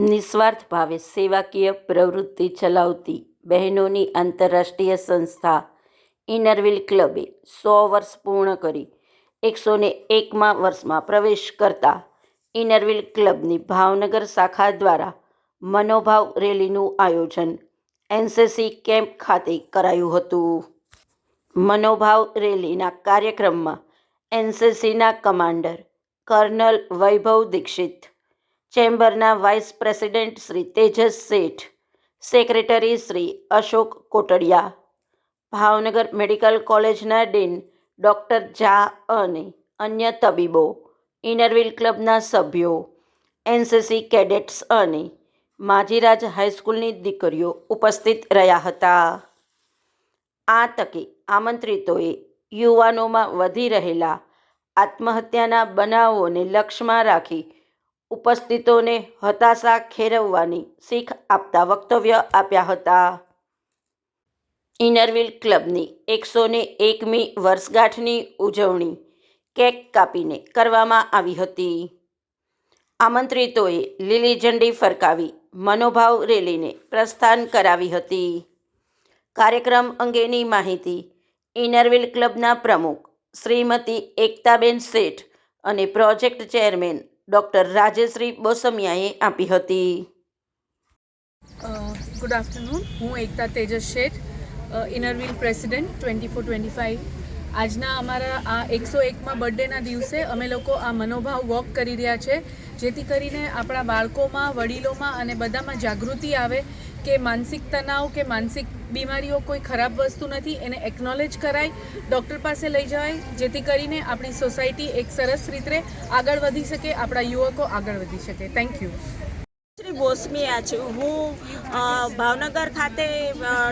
નિસ્વાર્થ ભાવે સેવાકીય પ્રવૃત્તિ ચલાવતી બહેનોની આંતરરાષ્ટ્રીય સંસ્થા ઇનરવિલ ક્લબે સો વર્ષ પૂર્ણ કરી એકસો ને એકમાં વર્ષમાં પ્રવેશ કરતા ઇનરવિલ ક્લબની ભાવનગર શાખા દ્વારા મનોભાવ રેલીનું આયોજન એનસીસી કેમ્પ ખાતે કરાયું હતું. મનોભાવ રેલીના કાર્યક્રમમાં એનસીસીના commander colonel Vaibhav Dixit ચેમ્બરના vice president Shri Tejas Sheth, secretary Shri Ashok Kotadiya, Bhavnagar medical કોલેજના ડીન ડૉક્ટર ઝા અને અન્ય તબીબો, ઇનરવિલ ક્લબના સભ્યો, એનસીસી કેડેટ્સ અને માજીરાજ હાઈસ્કૂલની દીકરીઓ ઉપસ્થિત રહ્યા હતા. આ તકે આમંત્રિતોએ યુવાનોમાં વધી રહેલા આત્મહત્યાના બનાવોને લક્ષ્યમાં રાખી ઉપસ્થિતોને હતાશા ખેરવવાની શીખ આપતા વક્તવ્ય આપ્યા હતા. ઇનરવિલ ક્લબની એકસો ને એકમી વર્ષગાંઠની ઉજવણી કેક કાપીને કરવામાં આવી હતી. આમંત્રિતોએ લીલી ઝંડી ફરકાવી મનોભાવ રેલીને પ્રસ્થાન કરાવી હતી. કાર્યક્રમ અંગેની માહિતી ઇનરવિલ ક્લબના પ્રમુખ શ્રીમતી એકતાબેન શેઠ અને પ્રોજેક્ટ ચેરમેન ડૉક્ટર રાજેશ્રી બોસમિયાએ આપી હતી. ગુડ આફ્ટરનૂન હું Ekta Tejas Sheth Inner Wheel president twenty four twenty five આજના અમારા આ એકસો એકમાં બર્થડેના દિવસે અમે લોકો આ મનોભાવ વોક કરી રહ્યા છે, જેથી કરીને આપણા બાળકોમાં, વડીલોમાં અને બધામાં જાગૃતિ આવે કે માનસિક તણાવ કે માનસિક બીમારીઓ કોઈ ખરાબ વસ્તુ નથી, એને એકનોલેજ કરાય ડૉક્ટર પાસે લઈ જવાય, જેથી કરીને આપણી સોસાયટી એક સરસ રીતે આગળ વધી શકે, આપણા યુવકો આગળ વધી શકે. થેન્ક યુ શ્રી બોસમિયા છું હું ભાવનગર ખાતે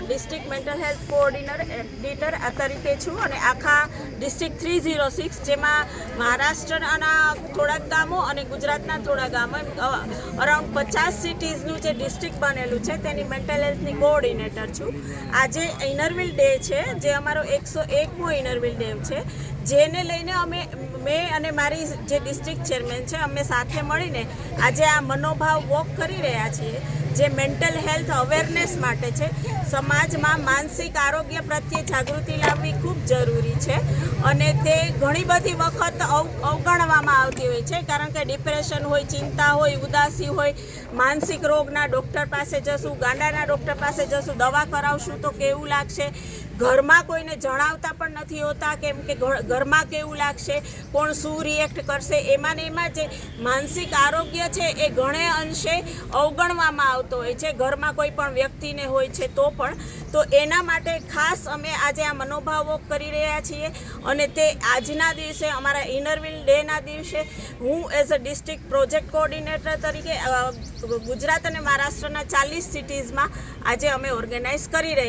ડિસ્ટ્રિક્ટ મેન્ટલ હેલ્થ કોઓર્ડિનેટર તરીકે છું અને આખા ડિસ્ટ્રિક્ટ થ્રી ઝીરો સિક્સ, જેમાં મહારાષ્ટ્રના થોડાક ગામો અને ગુજરાતના થોડા ગામો અરાઉન્ડ પચાસ સિટીઝનું જે ડિસ્ટ્રિક્ટ બનેલું છે, તેની મેન્ટલ હેલ્થની કોઓર્ડિનેટર છું. આજે ઇનરવિલ ડે છે, જે અમારો એકસો એકમો ઇનરવિલ ડે છે. જેને લઈને અમે, મેં અને મારી જે ડિસ્ટ્રિક્ટ ચેરમેન છે અમે સાથે મળીને આજે આ મનોભાવ વોક કરી રહ્યા છીએ. જે મેન્ટલ હેલ્થ અવેરનેસ માટે છે. સમાજમાં માનસિક આરોગ્ય પ્રત્યે જાગૃતિ લાવવી ખૂબ જરૂરી છે અને તે ઘણી બધી વખત અવ, અવગણવામાં આવતી હોય છે. કારણ કે ડિપ્રેશન હોય, ચિંતા હોય, ઉદાસી હોય, માનસિક રોગના ડૉક્ટર પાસે જશું, ગાંડાના ડૉક્ટર પાસે જશું, દવા કરાવશું તો કેવું લાગશે? ઘરમાં કોઈને જણાવતા પણ નથી હોતા કેમ કે ઘરમાં કેવું લાગશે? કોણ શું રિએક્ટ કરશે? એમાં ને એમાં જે માનસિક આરોગ્ય છે એ ઘણે અંશે અવગણવામાં આવતો હોય છે, ઘરમાં કોઈ પણ વ્યક્તિને હોય છે તો પણ, તો એના માટે ખાસ અમે આજે આ મનોભાવ કરી રહ્યા છીએ અને તે આજના દિવસે, અમારા ઇનરવિલ ડેના દિવસે, હું as a district project coordinator તરીકે ગુજરાત અને મહારાષ્ટ્રના ચાલીસ સિટીઝમાં આજે અમે ઓર્ગેનાઇઝ કરી રહ્યા